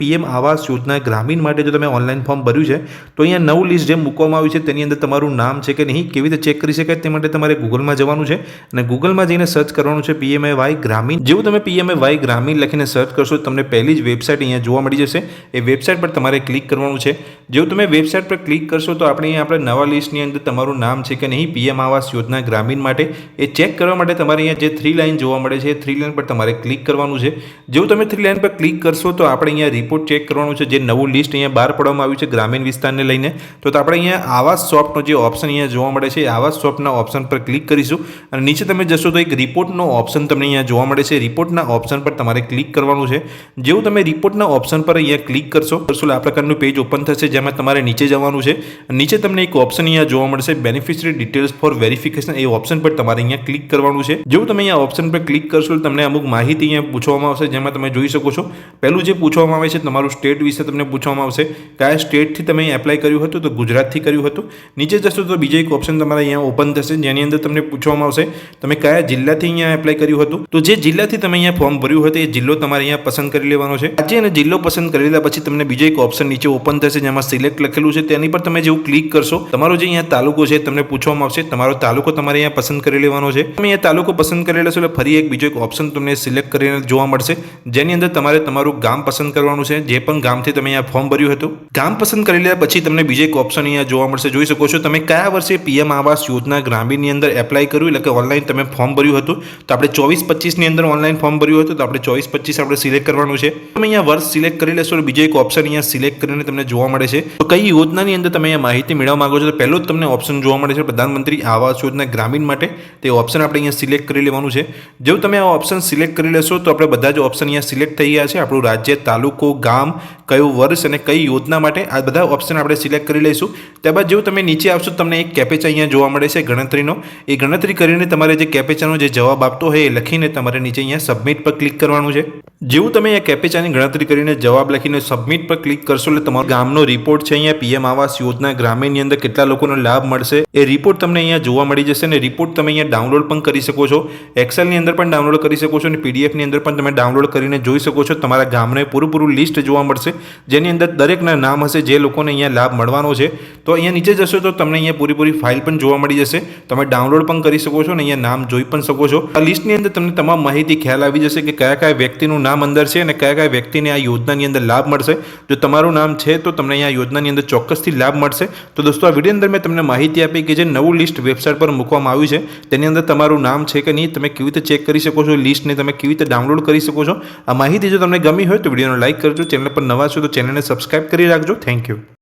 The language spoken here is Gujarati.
પીએમ આવાસ યોજના ગ્રામીણ માટે જો તમે ઓનલાઈન ફોર્મ ભર્યું છે, તો અહીંયા નવું લિસ્ટ જે મૂકવામાં આવ્યું છે, તેની અંદર તમારું નામ છે કે નહીં, કેવી રીતે ચેક કરી શકાય તે માટે તમારે ગૂગલમાં જવાનું છે. અને ગૂગલમાં જઈને સર્ચ કરવાનું છે પીએમએ વાય ગ્રામીણ. જેવું તમે પીએમએ વાય ગ્રામીણ લખીને સર્ચ કરશો, તમને પહેલી જ વેબસાઇટ અહીંયા જોવા મળી જશે. એ વેબસાઇટ પર તમારે ક્લિક કરવાનું છે. જેવું તમે વેબસાઇટ પર ક્લિક કરશો, તો આપણે અહીંયા આપણે નવા લિસ્ટની અંદર તમારું નામ છે કે નહીં, પીએમ આવાસ યોજના ગ્રામીણ માટે. એ ચેક કરવા માટે તમારે અહીંયા જે થ્રી લાઇન જોવા મળે છે, એ થ્રી લાઇન પર તમારે ક્લિક કરવાનું છે. જેવું તમે થ્રી લાઇન પર ક્લિક કરશો, તો આપણે અહીંયા રિપોર્ટ ચેક કરવાનું છે, જે નવું લિસ્ટ અહીંયા બહાર પાડવામાં આવ્યું છે ગ્રામીણ વિસ્તારને લઈને. તો તો આપણે અહીંયા આવાસ શોપનો જે ઓપ્શન અહીંયા જોવા મળે છે, એ આવાસ શોપના ઓપ્શન પર ક્લિક કરીશું. અને નીચે તમે જશો તો એક રિપોર્ટનો ઓપ્શન તમને અહીંયા જોવા મળે છે. રિપોર્ટના ઓપ્શન પર તમારે ક્લિક કરવાનું છે. જેવું તમે રિપોર્ટના ઓપ્શન પર અહીંયા ક્લિક કરશો કરશો આ પ્રકારનું પેજ ઓપન થશે, જેમાં તમારે નીચે જવાનું છે. નીચે તમને એક ઓપ્શન અહીંયા જોવા મળશે બેનિફિશરી ડિટેલ્સ ફોર વેરિફિકેશન એ ઓપ્શન પર તમારે અહીંયા ક્લિક કરવાનું છે. જેવું તમે અહીંયા ઓપ્શન પર ક્લિક કરશો તમને અમુક માહિતી અહીંયા પૂછવામાં આવશે, જેમાં તમે જોઈ શકો છો. પહેલું જે પૂછવામાં આવે છે તમારું સ્ટેટ વિશે તમને પૂછવામાં આવશે કયા સ્ટેટથી તમે એપ્લાય કર્યું હતું તો ગુજરાતથી કર્યું હતું. નીચે જશો તો બીજો એક ઓપ્શન તમારે અહીંયા ઓપન થશે, જેની અંદર તમને પૂછવામાં આવશે તમે કયા જિલ્લાથી અહીંયા એપ્લાય કર્યું હતું. તો જે જિલ્લાથી તમે અહીંયા ફોર્મ ભર્યું હતું, એ જિલ્લો તમારે અહીંયા પસંદ કરી લેવાનો છે. આજે અને જિલ્લો પસંદ કરી લીધા પછી તમને બીજો એક ઓપ્શન નીચે ઓપન થશે, જેમાં સિલેક્ટ લખેલું છે. તેની પર તમે જેવું ક્લિક કરશો, તમારો જે અહીંયા તાલુકો છે તમને પૂછવામાં આવશે, તમારો તાલુકો તમારે અહીંયા પસંદ કરી લેવાનો છે. તમે અહીંયા તાલુકો પસંદ કરી લેશો એટલે ફરી એક બીજો એક ઓપ્શન તમને સિલેક્ટ કરીને જોવા મળશે, જેની અંદર તમારે તમારું ગામ પસંદ કરવાનું છે, જે પણ ગામથી તમે અહીંયા ફોર્મ ભર્યું હતું. ગામ પસંદ કરી લીધા પછી તમને બીજો એક ઓપ્શન અહીંયા જોવા મળશે. જોઈ શકો છો, તમે કયા વર્ષે પીએમ આવાસ યોજના ગ્રામીણની અંદર એપ્લાય કર્યું? એટલે કે ઓનલાઈન તમે ફોર્મ ભર્યું હતું. તો આપણે ચોવીસ પચીસની અંદર ઓનલાઈન ફોર્મ ભર્યું હતું. તો આપણે ચોવીસ પચીસ આપણે સિલેક્ટ કરવાનું છે. તમે અહીંયા વર્ષ સિલેક્ટ કરી લેશો બીજો એક ઓપ્શન અહીંયા સિલેક્ટ કરીને તમને જોવા મળે છે. તો કઈ યોજનાની અંદર તમે અહીંયા માહિતી મેળવવા માંગો છો? તો પહેલો જ તમને ઓપ્શન જોવા મળે છે પ્રધાનમંત્રી આવાસ યોજના ગ્રામીણ માટે. તે ઓપ્શન આપણે અહીંયા સિલેક્ટ કરી લેવાનું છે. જેવું તમે આ ઓપ્શન સિલેક્ટ કરી લેશો, તો આપણે બધા જ ઓપ્શન અહીંયા સિલેક્ટ થઈ ગયા છે. આપણું રાજ્ય, તાલુકો ગામ કયું વર્ષ અને કઈ યોજના માટે આ બધા ઓપ્શન આપણે સિલેક્ટ કરી લઈશું. ત્યારબાદ જેવું તમે નીચે આવશો તમને એક કેપેચા અહીંયા જોવા મળે છે ગણતરીનો. એ ગણતરી કરીને તમારે જે કેપેચાનો જે જવાબ આપતો હોય એ લખીને તમારે નીચે અહીંયા સબમિટ પર ક્લિક કરવાનું છે. જેવું તમે આ કેપેચાની ગણતરી કરીને જવાબ લખીને સબમિટ પર ક્લિક કરશો એટલે તમારો ગામનો રિપોર્ટ છે અહીંયા પીએમ આવાસ યોજના ગ્રામીણની અંદર કેટલા લોકોનો લાભ મળશે એ રિપોર્ટ તમને અહીંયા જોવા મળી જશે અને રિપોર્ટ તમે અહીંયા ડાઉનલોડ પણ કરી શકો છો. એક્સેલની અંદર પણ ડાઉનલોડ કરી શકો છો અને પીડીએફની અંદર પણ તમે ડાઉનલોડ કરીને જોઈ શકો છો. તમારા ગામને પૂરું પૂરું લિસ્ટ જોવા મળશે. જેની અંદર દરેકના નામ હશે, જે લોકોને અહીંયા લાભ મળવાનો છે. તો અહીંયા નીચે જશો તો તમને અહીંયા પૂરીપૂરી ફાઇલ પણ જોવા મળી જશે. તમે ડાઉનલોડ પણ કરી શકો છો અને અહીંયા નામ જોઈ પણ શકો છો. આ લિસ્ટની અંદર તમને તમામ માહિતી ખ્યાલ આવી જશે કે કયા કયા વ્યક્તિનું નામ અંદર છે અને કયા કયા વ્યક્તિને આ યોજનાની અંદર લાભ મળશે. જો તમારું નામ છે તો તમને અહીંયા યોજનાની અંદર ચોક્કસથી લાભ મળશે. તો દોસ્તો, આ વીડિયો અંદર મેં તમને માહિતી આપી કે જે નવું લિસ્ટ વેબસાઇટ પર મૂકવામાં આવ્યું છે, તેની અંદર તમારું નામ છે કે નહીં, તમે કેવી રીતે ચેક કરી શકો છો લિસ્ટને, તમે કેવી રીતે ડાઉનલોડ કરી શકો છો. આ માહિતી જો તમને ગમી હોય તો વિડીયોને લાઇક કરજો, ચેનલ પર નવા છો તો ચેનલને સબસ્ક્રાઈબ કરી રાખજો. Thank you